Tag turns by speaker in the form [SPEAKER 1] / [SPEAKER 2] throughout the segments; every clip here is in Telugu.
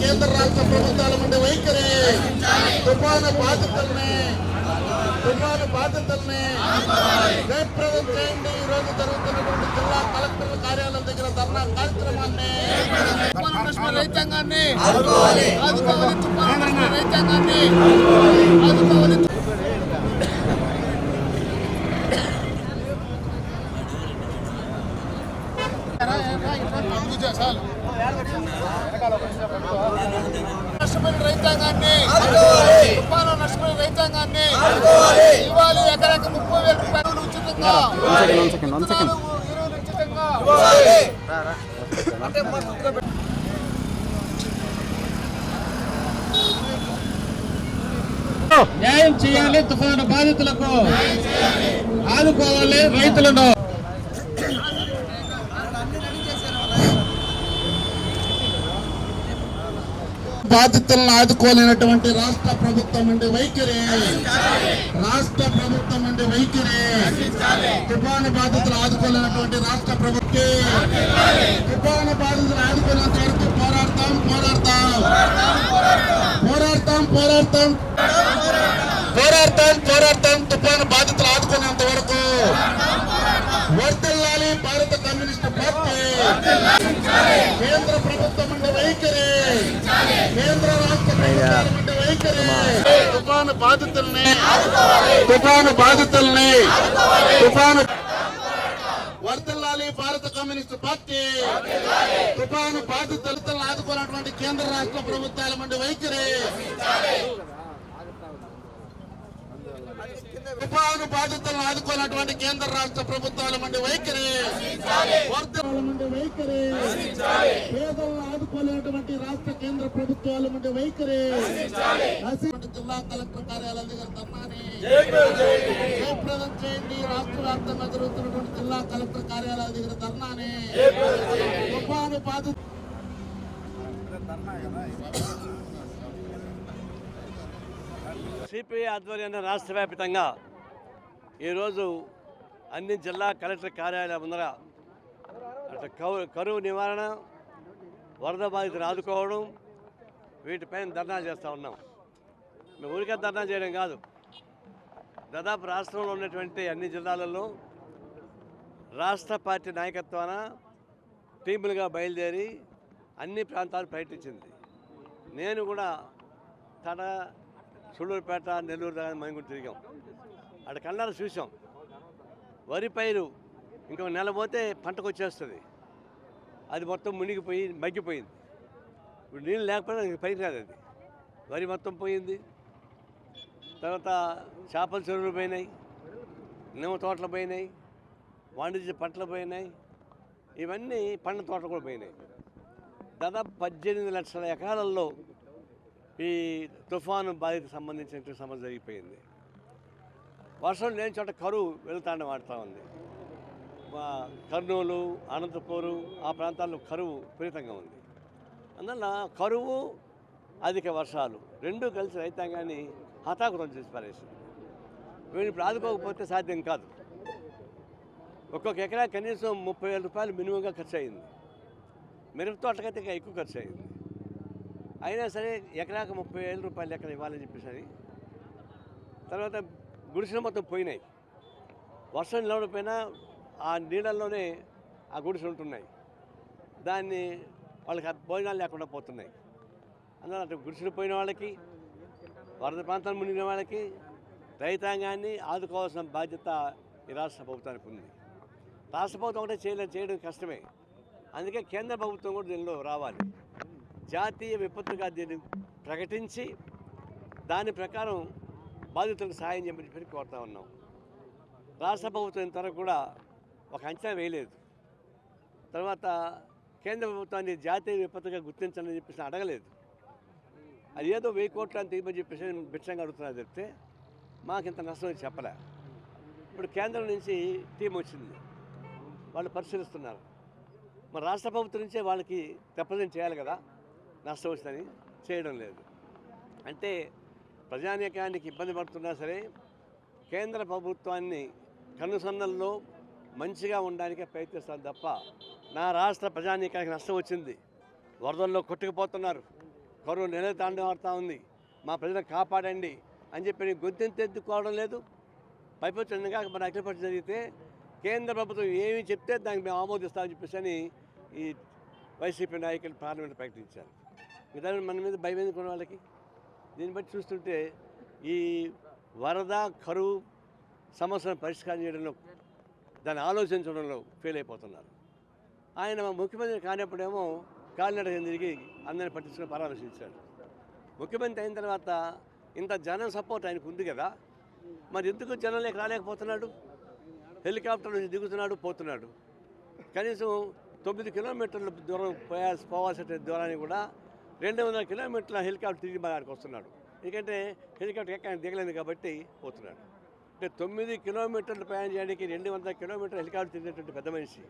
[SPEAKER 1] కేంద్ర రాష్ట్ర ప్రభుత్వాల నుండి వైఖరి. తుఫాను బాధితుల్ని తుఫాను బాధితుల్ని జయప్రదం చేయండి. ఈ రోజు జరుగుతున్నటువంటి జిల్లా కలెక్టర్ కార్యాలయం దగ్గర ధర్నా కార్యక్రమాన్ని రైతాంగాన్ని ఆదుకోవాలి. తుఫాను రైతాంగాన్ని ఆదుకోవాలి. నష్టపోయిన రైతాంగాన్ని తుఫాను నష్టపోయిన రైతాంగాన్ని ఇవ్వాలి. ఎకరాకి ముప్పై వేల రూపాయలు ఉచితంగా.
[SPEAKER 2] న్యాయం చేయాలి. తుఫాను బాధితులకు ఆదుకోవాలి రైతులను.
[SPEAKER 1] బాధితులను ఆదుకోలేనటువంటి రాష్ట్ర ప్రభుత్వం నుండి వైఖరి. రాష్ట్ర ప్రభుత్వం నుండి వైఖరి. తుఫాను బాధితులు ఆదుకోలేనటువంటి రాష్ట్ర ప్రభుత్వం. తుఫాను బాధితులు ఆదుకునేంత వరకు పోరాడతాం పోరాడతాం. పోరాడతాం పోరాడతాం. పోరాడతాం పోరాడతాం. తుఫాను బాధితులు ఆదుకునేంత వరకు. వర్తిల్లాలి భారత కమ్యూనిస్ట్ పార్టీ. కేంద్ర ప్రభుత్వం నుండి వైఖరి. కేంద్ర రాష్ట్ర ప్రభుత్వాల వైఖరి తుఫాను బాధితుల్ని తుఫాను బాధితుల్ని తుఫాను వర్తిల్లాలి భారత కమ్యూనిస్ట్ పార్టీ. తుఫాను బాధితులను ఆదుకున్నటువంటి కేంద్ర రాష్ట్ర ప్రభుత్వాల మండి వైఖరి. తుఫాను బాధితులను ఆదుకున్నటువంటి కేంద్ర రాష్ట్ర ప్రభుత్వాల నుండి వైఖరి. వర్గాల నుండి వైఖరి పేదలను ఆదుకోలేనటువంటి రాష్ట్ర కేంద్ర ప్రభుత్వాల నుండి వైఖరి. జిల్లా కలెక్టర్ కార్యాలయం దగ్గర ధర్నాని జయప్రదం చేయండి. రాష్ట్ర వ్యాప్తంగా జరుగుతున్నటువంటి జిల్లా కలెక్టర్ కార్యాలయం దగ్గర ధర్నాని. తుఫాను బాధిత
[SPEAKER 3] సిపిఐ ఆధ్వర్యంలో రాష్ట్ర వ్యాప్తంగా ఈరోజు అన్ని జిల్లా కలెక్టర్ కార్యాలయం ముందర అటు కవు- కరువు నివారణ వరద బాధితులు ఆదుకోవడం వీటిపైన ధర్నా చేస్తూ ఉన్నాం. మేము ఊరికే ధర్నా చేయడం కాదు. దాదాపు రాష్ట్రంలో ఉన్నటువంటి అన్ని జిల్లాలలో రాష్ట్ర పార్టీ నాయకత్వాన టీములుగా బయలుదేరి అన్ని ప్రాంతాలు పర్యటించింది. నేను కూడా తన సుళ్ళూరుపేట నెల్లూరు దాకా మైంగుంట తిరిగాం. అక్కడ కళ్ళారు చూసాం. వరి పైరు ఇంకొక నెల పోతే పంటకు వచ్చేస్తుంది. అది మొత్తం మునిగిపోయి మగ్గిపోయింది. ఇప్పుడు నీళ్ళు లేకపోతే ఇంక పైకి రాదు అది. వరి మొత్తం పోయింది. తర్వాత చేపల చెరువులు పోయినాయి. నిమ్మ తోటలు పోయినాయి. వాణిజ్య పంటలు పోయినాయి. ఇవన్నీ పండ్ల తోటలు కూడా పోయినాయి. దాదాపు పద్దెనిమిది లక్షల ఎకరాలలో ఈ తుఫాను బాధిత సంబంధించిన సమస్య జరిగిపోయింది. వర్షం లేని చోట కరువు వెళ్తాండ వాడుతూ ఉంది. కర్నూలు అనంతపూరు ఆ ప్రాంతాల్లో కరువు విపరీతంగా ఉంది. అందువల్ల కరువు అధిక వర్షాలు రెండూ కలిసి రైతాంగాన్ని హతాకుతం చేసి పారేసింది. వీళ్ళు ఇప్పుడు ఆదుకోకపోతే సాధ్యం కాదు. ఒక్కొక్క ఎకరా కనీసం ముప్పై వేల రూపాయలు మినిమంగా ఖర్చు అయింది మిరప తోటకైతే ఇంకా ఎక్కువ ఖర్చు అయింది అయినా సరే ఎకరాకు ముప్పై వేల రూపాయలు ఎక్కడ ఇవ్వాలని చెప్పేసి తర్వాత గుడిసెలు మొత్తం పోయినాయి. వర్షం నిలవకపోయినా ఆ నీళ్ళల్లోనే ఆ గుడిసెలు ఉంటున్నాయి. దాన్ని వాళ్ళకి భోజనాలు లేకుండా పోతున్నాయి. అందువల్ల అటు గుడిసెలు పోయిన వాళ్ళకి వరద ప్రాంతాలు మునిగిన వాళ్ళకి రైతాంగాన్ని ఆదుకోవాల్సిన బాధ్యత ఈ రాష్ట్ర ప్రభుత్వానికి ఉంది. రాష్ట్ర ప్రభుత్వం ఒకటే చేయలేదు చేయడం కష్టమే. అందుకే కేంద్ర ప్రభుత్వం కూడా దీనిలో రావాలి. జాతీయ విపత్తుగా దీన్ని ప్రకటించి దాని ప్రకారం బాధితులకు సహాయం చేయమని చెప్పి కోరుతా ఉన్నాం. రాష్ట్ర ప్రభుత్వం ఇంతవరకు కూడా ఒక అంచనా వేయలేదు. తర్వాత కేంద్ర ప్రభుత్వాన్ని జాతీయ విపత్తుగా గుర్తించాలని చెప్పేసి అడగలేదు. అది ఏదో వెయ్యి కోట్లు అని తీయమని చెప్పేసి భిక్షంగా అడుగుతున్నా చెప్తే మాకు ఇంత నష్టం అని చెప్పలే. ఇప్పుడు కేంద్రం నుంచి టీం వచ్చింది. వాళ్ళు పరిశీలిస్తున్నారు. మరి రాష్ట్ర ప్రభుత్వం నుంచే వాళ్ళకి రిప్రజెంట్ చేయాలి కదా. నష్టం వచ్చిందని చేయడం లేదు. అంటే ప్రజానీకానికి ఇబ్బంది పడుతున్నా సరే కేంద్ర ప్రభుత్వాన్ని కనుసన్నల్లో మంచిగా ఉండడానికే ప్రయత్నిస్తాను తప్ప నా రాష్ట్ర ప్రజానీకానికి నష్టం వచ్చింది. వరదల్లో కొట్టుకుపోతున్నారు. కరువు నెల తాండవాడుతూ ఉంది. మా ప్రజలను కాపాడండి అని చెప్పి గొంతెంతెత్తుకోవడం లేదు. పైపొచ్చిందిగా మన అఖిలపక్ష జరిగితే కేంద్ర ప్రభుత్వం ఏమి చెప్తే దానికి మేము ఆమోదిస్తామని చెప్పేసి అని ఈ వైసీపీ నాయకులు పార్లమెంట్ ప్రకటించారు. విధానం మన మీద భయం ఎందుకు వాళ్ళకి? దీన్ని బట్టి చూస్తుంటే ఈ వరద కరువు సమస్యను పరిష్కారం చేయడంలో దాన్ని ఆలోచించడంలో ఫెయిల్ అయిపోతున్నారు. ఆయన ముఖ్యమంత్రి కానప్పుడేమో కాలినడ తిరిగి అందరిని పట్టించుకుని పరామర్శించాడు. ముఖ్యమంత్రి అయిన తర్వాత ఇంత జనం సపోర్ట్ ఆయనకు ఉంది కదా? మరి ఎందుకు జనంలోకి రాలేకపోతున్నాడు? హెలికాప్టర్ నుంచి దిగుతున్నాడు పోతున్నాడు. కనీసం తొమ్మిది కిలోమీటర్ల దూరం పోయాల్సి పోవాల్సిన దూరాన్ని కూడా రెండు వందల కిలోమీటర్ల హెలికాప్టర్ తిరిగి మన ఆడికి వస్తున్నాడు. ఎందుకంటే హెలికాప్టర్ ఎక్కడ దిగలేదు కాబట్టి పోతున్నాడు. అంటే తొమ్మిది కిలోమీటర్లు ప్రయాణం చేయడానికి రెండు వందల కిలోమీటర్ల హెలికాప్టర్ తిరిగినటువంటి పెద్ద మనిషి.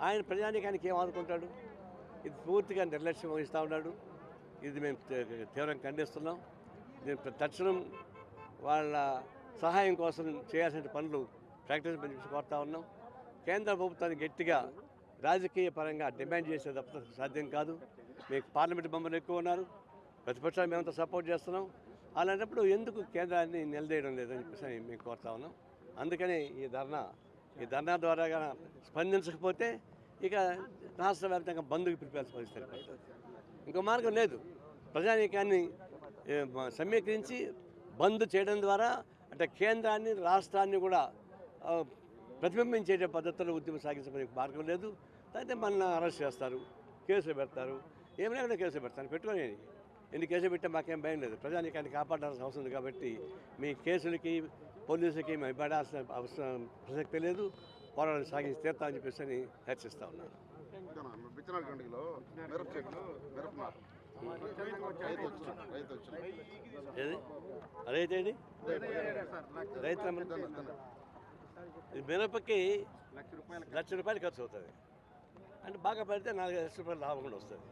[SPEAKER 3] ఆయన ప్రజానికానికి ఏం ఆదుకుంటాడు? ఇది పూర్తిగా నిర్లక్ష్యం వహిస్తూ ఉన్నాడు. ఇది మేము తీవ్రంగా ఖండిస్తున్నాం. దీని తక్షణం వాళ్ళ సహాయం కోసం చేయాల్సిన పనులు ప్రకటించమని కోరుతా ఉన్నాం. కేంద్ర ప్రభుత్వాన్ని గట్టిగా రాజకీయ పరంగా డిమాండ్ చేసే తప్ప సాధ్యం కాదు. మీకు పార్లమెంట్ మెంబర్లు ఎక్కువ ఉన్నారు. ప్రతిపక్షాలు మేమంతా సపోర్ట్ చేస్తున్నాం. అలాంటప్పుడు ఎందుకు కేంద్రాన్ని నిలదీయడం లేదని చెప్పేసి మేము కోరుతా ఉన్నాం. అందుకని ఈ ధర్నా ఈ ధర్నా ద్వారా స్పందించకపోతే ఇక రాష్ట్ర వ్యాప్తంగా బంధుకు పిలిపాల్సిన పరిస్థితి ఇంకో మార్గం లేదు. ప్రజానీకాన్ని సమీకరించి బంద్ చేయడం ద్వారా అంటే కేంద్రాన్ని రాష్ట్రాన్ని కూడా ప్రతిబింబించేట పద్ధతిలో ఉద్యమం సాగించే మార్గం లేదు. అయితే మన అరెస్ట్ చేస్తారు కేసులు పెడతారు. ఏమైనా లేకుండా కేసులు పెడతాను పెట్టుకొని ఎన్ని కేసులు పెట్టే మాకేం భయం లేదు. ప్రజానికాన్ని కాపాడాల్సిన అవసరం ఉంది కాబట్టి మీ కేసులకి పోలీసులకి మేము అవసరం ప్రసక్తి లేదు పోరాటం సాగించి తీరుతామని చెప్పేసి అని హెచ్చరిస్తా ఉన్నాను.
[SPEAKER 4] రైతు
[SPEAKER 3] ఏది? అదైతే రైతు మిరపకి లక్ష రూపాయలు ఖర్చు అవుతుంది. అంటే బాగా పడితే నాలుగు లక్షల రూపాయలు లాభం కూడా వస్తుంది.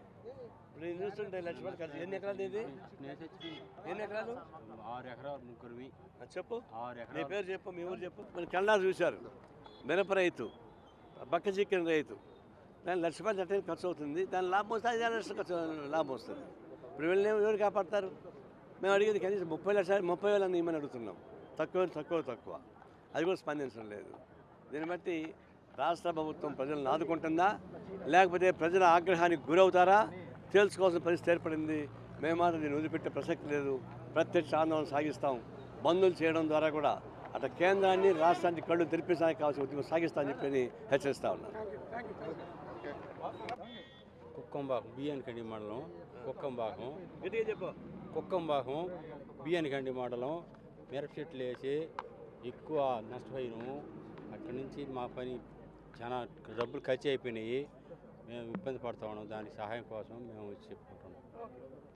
[SPEAKER 3] ఇప్పుడు నేను చూస్తుంటే లక్ష రూపాయలు ఖర్చు. ఎన్ని ఎకరాలు ఇది ఎన్ని ఎకరాలు?
[SPEAKER 5] ఆరు ఎకరాలు ముగ్గురువి.
[SPEAKER 3] అది చెప్పు.
[SPEAKER 5] ఆరు
[SPEAKER 3] నీ పేరు చెప్పు మీ ఊరు చెప్పు. మరి కన్నా చూశారు. మిరప రైతు బక్క చికెన్ రైతు. దాని లక్ష రూపాయలు అంటే ఖర్చు అవుతుంది. దాని లాభం వస్తే ఐదు లక్షలు ఖర్చు లాభం వస్తుంది. ఇప్పుడు వెళ్ళి ఎవరు కాపాడతారు? మేము అడిగేది కనీసం ముప్పై లక్షలు ముప్పై వేలు అని ఇమ్మని అడుగుతున్నాం? తక్కువ తక్కువ తక్కువ. అది కూడా స్పందించడం లేదు. దీన్ని బట్టి రాష్ట్ర ప్రభుత్వం ప్రజలను ఆదుకుంటుందా? లేకపోతే ప్రజల ఆగ్రహానికి గురవుతారా? తేల్చుకోవాల్సిన పరిస్థితి ఏర్పడింది. మేము మాత్రం దీన్ని వదిలిపెట్టే ప్రసక్తి లేదు. ప్రత్యక్ష ఆందోళన సాగిస్తాం. బంధువులు చేయడం ద్వారా కూడా అటు కేంద్రాన్ని రాష్ట్రాన్ని కళ్ళు తెరిపించడానికి కావాల్సిన ఉద్యమం సాగిస్తామని చెప్పి హెచ్చరిస్తా ఉన్నాను
[SPEAKER 5] కుక్కంబాకం బియ్యానికండి మండలం కుక్కంబాకం. కుక్కంబాకం బియ్యానికండి మండలం. మిరప చెట్లు వేసి ఎక్కువ నష్టపోయినాము. అక్కడి నుంచి మా పని చాలా డబ్బులు ఖర్చు అయిపోయినాయి. మేము ఇబ్బంది పడతా ఉన్నాం. దానికి సహాయం కోసం మేము వచ్చి చెప్పుకుంటున్నాం.